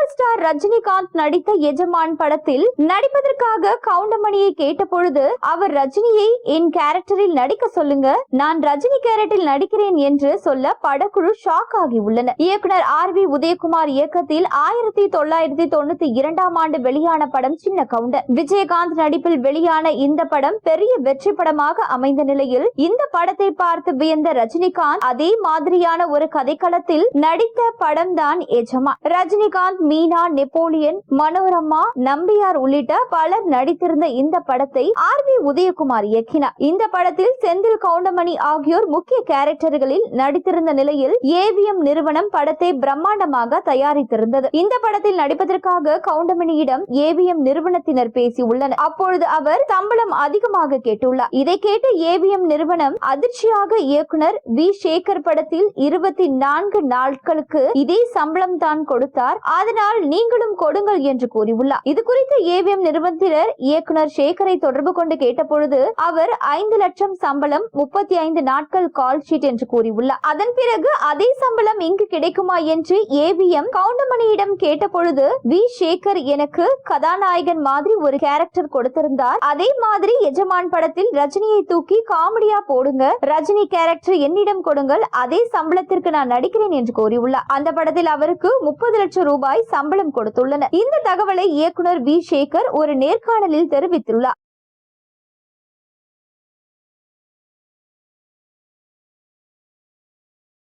Super star Rajinikanth நடித்த எஜமான் படத்தில் நடிப்பதற்காக கவுண்டமணியை கேட்டபொழுது அவர் ரஜினியை என் கேரக்டரில் நடிக்க சொல்லுங்க. நான் ரஜினி கேரக்டரில் நடிக்கிறேன் என்று சொல்ல படக்குழு ஷாக் ஆகி உள்ளன. இயக்குனர் ஆர் வி உதயகுமார் இயக்கத்தில் ஆயிரத்தி தொள்ளாயிரத்தி தொண்ணூத்தி இரண்டாம் ஆண்டு வெளியான படம் சின்ன கவுண்டர் விஜயகாந்த் நடிப்பில் வெளியான இந்த படம் பெரிய வெற்றி படமாக அமைந்த நிலையில் இந்த படத்தை பார்த்து வியந்த ரஜினிகாந்த் அதே மாதிரியான ஒரு கதைக்களத்தில் நடித்த படம் தான் எஜமான். ரஜினிகாந்த் மீனா நெப்போலியன் மனோரமா நம்பியார் உள்ளிட்ட பலர் நடித்திருந்த இந்த படத்தை ஆர் வி உதயகுமார் இயக்கினார். இந்த படத்தில் செந்தில் கவுண்டமணி ஆகியோர் முக்கிய கேரக்டர்களில் நடித்திருந்த நிலையில் ஏவிஎம் நிறுவனம் படத்தை பிரம்மாண்டமாக தயாரித்திருந்தது. இந்த படத்தில் நடிப்பதற்காக கவுண்டமணியிடம் ஏவிஎம் நிறுவனத்தினர் பேசி உள்ளனர். அப்பொழுது அவர் சம்பளம் அதிகமாக கேட்டுள்ளார். இதை கேட்டு ஏவிஎம் நிறுவனம் அதிர்ச்சியாக இயக்குனர் வி சேகர் படத்தில் இருபத்தி நான்கு நாட்களுக்கு இதே சம்பளம் தான் கொடுத்தார். அதனால் நீங்களும் கொடுங்கள் என்று கூறியுள்ளார். இது குறித்து ஏவிஎம் நிறுவனத்தினர் இயக்குனர் சேகரை தொடர்பு கொண்டு கேட்டபொழுது அவர் ஐந்து லட்சம் சம்பளம் முப்பத்தி ஐந்து நாட்கள் கால் ஷீட் என்று கூறியுள்ளார். அதன் பிறகு அதே சம்பளம் இங்கு கிடைக்குமா என்று ஏவிஎம் கவுண்டமணியிடம் கேட்டபொழுது வி. சேகர் எனக்கு கதாநாயகன் மாதிரி ஒரு கேரக்டர் கொடுத்திருந்தார். அதே மாதிரி எஜமான் படத்தில் ரஜினியை தூக்கி காமெடியா போடுங்க. ரஜினி கேரக்டர் என்னிடம் கொடுங்கள். அதே சம்பளத்திற்கு நான் நடிக்கிறேன் என்று கூறியுள்ளார். அந்த படத்தில் அவருக்கு முப்பது லட்சம் ரூபாய் சம்பளம் கொடுத்துள்ளனர். இந்த தகவலை இயக்குனர் வி. சேகர் ஒரு நேர்காணலில் தெரிவித்துள்ளார்.